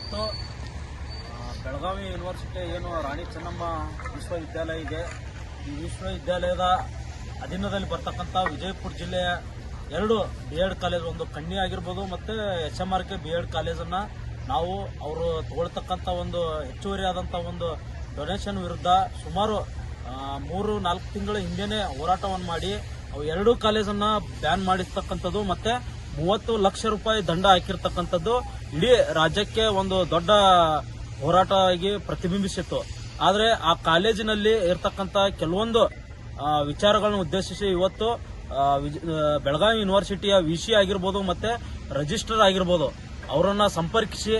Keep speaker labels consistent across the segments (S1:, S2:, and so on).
S1: ಇವತ್ತು ಬೆಳಗಾವಿ ಯೂನಿವರ್ಸಿಟಿ ಏನು ರಾಣಿ ಚೆನ್ನಮ್ಮ ವಿಶ್ವವಿದ್ಯಾಲಯ ಇದೆ. ಈ ವಿಶ್ವವಿದ್ಯಾಲಯದ ಅಧೀನದಲ್ಲಿ ಬರ್ತಕ್ಕಂಥ ವಿಜಯಪುರ ಜಿಲ್ಲೆಯ ಎರಡು ಬಿ ಎಡ್ ಕಾಲೇಜ್ ಒಂದು ಕಣ್ಣಿ ಆಗಿರ್ಬೋದು, ಮತ್ತು H M R K B Ed ಕಾಲೇಜನ್ನು ನಾವು ಅವರು ತಗೊಳ್ತಕ್ಕಂಥ ಒಂದು ಹೆಚ್ಚುವರಿಯಾದಂಥ ಒಂದು ಡೊನೇಷನ್ ವಿರುದ್ಧ ಸುಮಾರು ಮೂರು, ನಾಲ್ಕು ತಿಂಗಳ ಹಿಂದೆಯೇ ಹೋರಾಟವನ್ನು ಮಾಡಿ, ಅವು ಎರಡೂ ಕಾಲೇಜನ್ನು ಬ್ಯಾನ್ ಮಾಡಿಸ್ತಕ್ಕಂಥದ್ದು ಮತ್ತು ಮೂವತ್ತು ಲಕ್ಷ ರೂಪಾಯಿ ದಂಡ ಹಾಕಿರ್ತಕ್ಕಂಥದ್ದು ಇಡೀ ರಾಜ್ಯಕ್ಕೆ ಒಂದು ದೊಡ್ಡ ಹೋರಾಟ ಆಗಿ ಪ್ರತಿಬಿಂಬಿಸಿತ್ತು. ಆದರೆ ಆ ಕಾಲೇಜಿನಲ್ಲಿ ಇರ್ತಕ್ಕಂಥ ಕೆಲವೊಂದು ವಿಚಾರಗಳನ್ನು ಉದ್ದೇಶಿಸಿ ಇವತ್ತು ಬೆಳಗಾವಿ ಯೂನಿವರ್ಸಿಟಿಯ ವಿ ಸಿ ಆಗಿರ್ಬೋದು ಮತ್ತೆ ರಿಜಿಸ್ಟರ್ ಆಗಿರ್ಬೋದು, ಅವರನ್ನು ಸಂಪರ್ಕಿಸಿ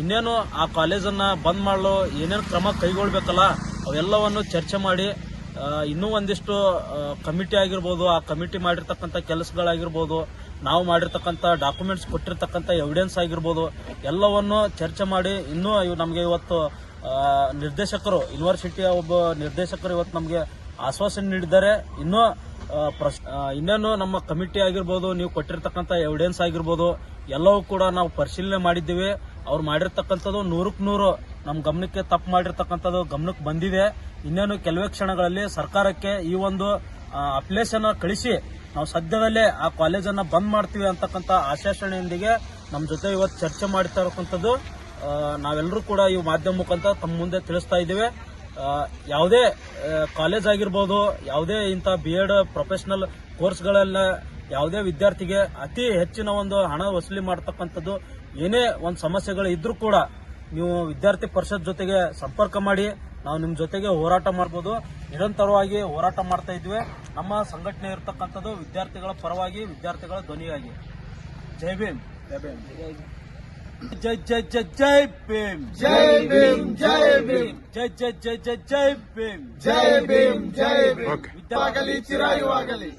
S1: ಇನ್ನೇನು ಆ ಕಾಲೇಜನ್ನ ಬಂದ್ ಮಾಡಲು, ಏನೇನು ಕ್ರಮ ಕೈಗೊಳ್ಬೇಕಲ್ಲ, ಅವೆಲ್ಲವನ್ನು ಚರ್ಚೆ ಮಾಡಿ ಇನ್ನೂ ಒಂದಿಷ್ಟು ಕಮಿಟಿ ಆಗಿರ್ಬೋದು, ಆ ಕಮಿಟಿ ಮಾಡಿರ್ತಕ್ಕಂಥ ಕೆಲಸಗಳಾಗಿರ್ಬೋದು, ನಾವು ಮಾಡಿರ್ತಕ್ಕಂಥ ಡಾಕ್ಯುಮೆಂಟ್ಸ್ ಕೊಟ್ಟಿರ್ತಕ್ಕಂಥ ಎವಿಡೆನ್ಸ್ ಆಗಿರ್ಬೋದು, ಎಲ್ಲವನ್ನು ಚರ್ಚೆ ಮಾಡಿ ಇನ್ನೂ ಇವು ನಮಗೆ ಇವತ್ತು ನಿರ್ದೇಶಕರು ಯೂನಿವರ್ಸಿಟಿಯ ಒಬ್ಬ ನಿರ್ದೇಶಕರು ಇವತ್ತು ನಮಗೆ ಆಶ್ವಾಸನೆ ನೀಡಿದ್ದಾರೆ. ಇನ್ನೂ ಪ್ರಶ್- ಇನ್ನೇನು ನಮ್ಮ ಕಮಿಟಿ ಆಗಿರ್ಬೋದು, ನೀವು ಕೊಟ್ಟಿರ್ತಕ್ಕಂಥ ಎವಿಡೆನ್ಸ್ ಆಗಿರ್ಬೋದು, ಎಲ್ಲವೂ ಕೂಡ ನಾವು ಪರಿಶೀಲನೆ ಮಾಡಿದ್ದೀವಿ. ಅವ್ರು ಮಾಡಿರ್ತಕ್ಕಂಥದ್ದು ನೂರಕ್ಕೆ ನೂರು. ನಮ್ಮ ಗಮನಕ್ಕೆ ತಪ್ಪು ಮಾಡಿರ್ತಕ್ಕಂಥದ್ದು ಗಮನಕ್ಕೆ ಬಂದಿದೆ. ಇನ್ನೇನು ಕೆಲವೇ ಕ್ಷಣಗಳಲ್ಲಿ ಸರ್ಕಾರಕ್ಕೆ ಈ ಒಂದು ಅಪ್ಲಿಕೇಶನ್ ಕಳಿಸಿ ನಾವು ಸದ್ಯದಲ್ಲೇ ಆ ಕಾಲೇಜನ್ನ ಬಂದ್ ಮಾಡ್ತೀವಿ ಅಂತಕ್ಕಂಥ ಆಶ್ವಾಸನೆಯೊಂದಿಗೆ ನಮ್ಮ ಜೊತೆ ಇವತ್ತು ಚರ್ಚೆ ಮಾಡ್ತಾ ಇರತಕ್ಕಂಥದ್ದು ನಾವೆಲ್ಲರೂ ಕೂಡ ಈ ಮಾಧ್ಯಮ ಮುಖಾಂತರ ತಮ್ಮ ಮುಂದೆ ತಿಳಿಸ್ತಾ ಇದ್ದೇವೆ. ಯಾವುದೇ ಕಾಲೇಜ್ ಆಗಿರ್ಬೋದು, ಯಾವುದೇ ಇಂಥ ಬಿ ಎಡ್ ಪ್ರೊಫೆಷನಲ್ ಕೋರ್ಸ್ಗಳೆಲ್ಲ ಯಾವುದೇ ವಿದ್ಯಾರ್ಥಿಗೆ ಅತಿ ಹೆಚ್ಚಿನ ಒಂದು ಹಣ ವಸೂಲಿ ಮಾಡ್ತಕ್ಕಂಥದ್ದು ಏನೇ ಒಂದು ಸಮಸ್ಯೆಗಳು ಇದ್ರೂ ಕೂಡ ನೀವು ವಿದ್ಯಾರ್ಥಿ ಪರಿಷತ್ ಜೊತೆಗೆ ಸಂಪರ್ಕ ಮಾಡಿ ನಾವು ನಿಮ್ಮ ಜೊತೆಗೆ ಹೋರಾಟ ಮಾಡ್ಬೋದು. ನಿರಂತರವಾಗಿ ಹೋರಾಟ ಮಾಡ್ತಾ ಇದ್ವಿ. ನಮ್ಮ ಸಂಘಟನೆ ಇರತಕ್ಕಂಥದ್ದು ವಿದ್ಯಾರ್ಥಿಗಳ ಪರವಾಗಿ ವಿದ್ಯಾರ್ಥಿಗಳ ಧ್ವನಿಯಾಗಿ. ಜೈ ಭೀಮ್. ಜೈ ಭೀಮ್. ಜೈ ಜೈ ಜೈ ಜೈ ಭೀಮ್.
S2: ಜೈ ಭೀಮ್ ಜೈ ಭೀಮ್.
S1: ಜೈ ಜೈ ಜೈ ಜೈ ಜೈ ಭೀಮ್.
S2: ಜೈ ಭೀಮ್ ಜೈ ಭೀಮ್.
S1: ವಿದ್ಯಾರ್ಥಿ
S2: ಚಿರಾಯುವಾಗಲಿ